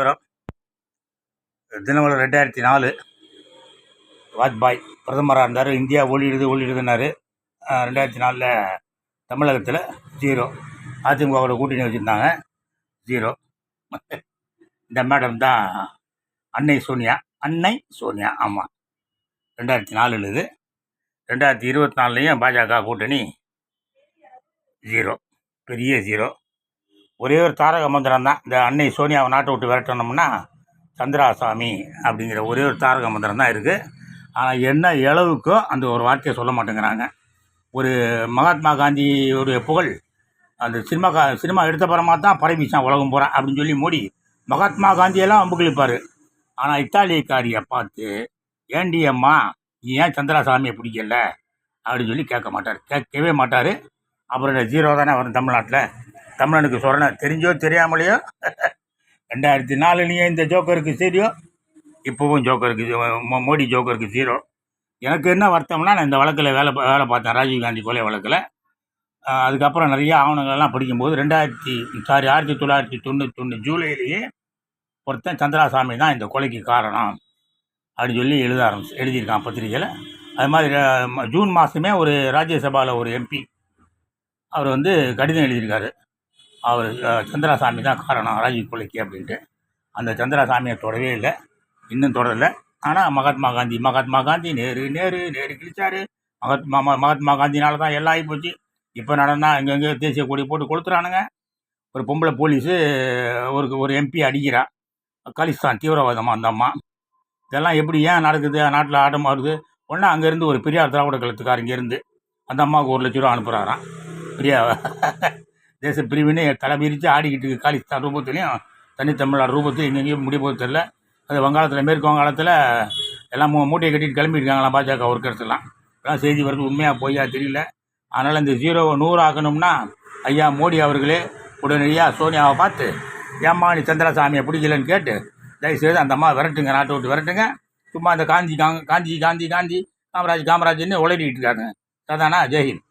வரும் தினமலர் ரெண்டாயிரத்தி நாலு வாஜ்பாய் பிரதமராக இருந்தார். இந்தியா ஒளியிடுது ஒளியிடுதுன்னாரு. ரெண்டாயிரத்தி நாலில் தமிழகத்தில் ஜீரோ. அதிமுகவோட கூட்டணி வச்சுருந்தாங்க. ஜீரோ. இந்த மேடம் தான் அன்னை சோனியா. அன்னை சோனியா ஆமாம் ரெண்டாயிரத்தி நாலில் இது ரெண்டாயிரத்தி இருபத்தி நாலுலேயும் பாஜக கூட்டணி ஜீரோ. பெரிய ஜீரோ. ஒரே ஒரு தாரக மந்திரம் தான் இந்த அன்னை சோனியாவை நாட்டை விட்டு விரட்டணும்னா சந்திராசாமி அப்படிங்கிற ஒரே ஒரு தாரக மந்திரம் தான் இருக்குது ஆனால் என்ன இளவுக்கோ அந்த ஒரு வார்த்தையை சொல்ல மாட்டேங்கிறாங்க. ஒரு மகாத்மா காந்தியுடைய புகழ் அந்த சினிமா கா சினிமா எடுத்த படமாக தான் பரவிச்சான் உலகம் போகிறான் அப்படின்னு சொல்லி மோடி மகாத்மா காந்தியெல்லாம் அம்புகளிப்பார் ஆனால் இத்தாலியக்காரியை பார்த்து ஏண்டி அம்மா நீ ஏன் சந்திராசாமியை பிடிக்கல? அப்படின்னு சொல்லி கேட்க மாட்டார். கேட்கவே மாட்டார். அப்புறம் ஜீரோ தானே வரும் தமிழ்நாட்டில். தமிழனுக்கு சொல்கிறேன் தெரிஞ்சோ தெரியாமலையோ? ரெண்டாயிரத்தி நாலுலேயும் இந்த ஜோக்கருக்கு சீரியோ இப்போவும் ஜோக்கருக்கு மோ- மோடி ஜோக்கருக்கு ஜீரோ எனக்கு என்ன வருத்தம்னா நான் இந்த வழக்கில் வேலை வேலை பார்த்தேன். ராஜீவ்காந்தி கொலை வழக்கில். அதுக்கப்புறம் நிறைய ஆவணங்கள்லாம் படிக்கும்போது ரெண்டாயிரத்தி சாரி ஆயிரத்தி தொள்ளாயிரத்தி தொண்ணூத்தொன்று ஜூலையிலேயே ஒருத்தன் சந்திராசாமி தான் இந்த கொலைக்கு காரணம் அப்படின்னு சொல்லி எழுத ஆரம்பிச்சு எழுதியிருக்கான் பத்திரிக்கையில் அது மாதிரி ஜூன் மாதமே ஒரு ராஜ்யசபாவில் ஒரு எம்பி அவர் வந்து கடிதம் எழுதியிருக்காரு. அவர் அஹ், சந்திராசாமி தான் காரணம் ராஜீவ் கொலைக்கு அப்படின்ட்டு. அந்த சந்திராசாமியை தொடவே இல்லை இன்னும் தொடரல. ஆனால் மகாத்மா காந்தி மகாத்மா காந்தி நேரு நேரு நேரு கிழிச்சாரு. மகாத்மா ம- மகாத்மா காந்தினால தான் எல்லாம் ஆகி போச்சு. இப்போ நடந்தால் எங்கெங்கே தேசிய கொடி போட்டு கொளுத்துறானுங்க. ஒரு பொம்பளை போலீஸு ஒரு ஒரு எம்பி அடிக்கிறா. காலிஸ்தான் தீவிரவாதமாக அந்த அம்மா. இதெல்லாம் எப்படி ஏன் நடக்குது? நாட்டில் ஆட்டம் ஆடுது ஒன்றா அங்கேருந்து ஒரு பெரியார் திராவிட கழகத்துக்கார் இங்கேருந்து அந்த அம்மாவுக்கு ஒரு லட்ச ரூபா அனுப்புகிறாராம் பெரிய தேச பிரிவினை தலை விரித்து ஆடிக்கிட்டு இருக்கு. காலிஸ்தான் ரூபத்துலேயும் தனித்தமிழ்நாடு ரூபத்தையும் எங்கெங்கேயும் முடிய போகிறது தெரில அது வங்காளத்தில் மேற்கு வங்காளத்தில் எல்லாம் மூட்டையை கட்டிட்டு கிளம்பியிருக்காங்களாம் பாஜக ஒர்க்கர்ஸ் எல்லாம் செய்தி வருது உண்மையாக பொய்யா தெரியல. அதனால் இந்த ஜீரோவை நூறு ஆக்கணும்னா ஐயா மோடி அவர்களே உடனடியாக சோனியாவை பார்த்து ஏம்மா நீ சந்திரசாமியை பிடிக்கலன்னு கேட்டு தயவுசெய்து அந்த அம்மா விரட்டுங்க நாட்டை விட்டு விரட்டுங்க. சும்மா அந்த காந்தி காந்தி காந்தி காந்தி காமராஜ் காமராஜ்னு உளறிட்டு இருக்காங்க. அதானா ஜெய்ஹிந்த்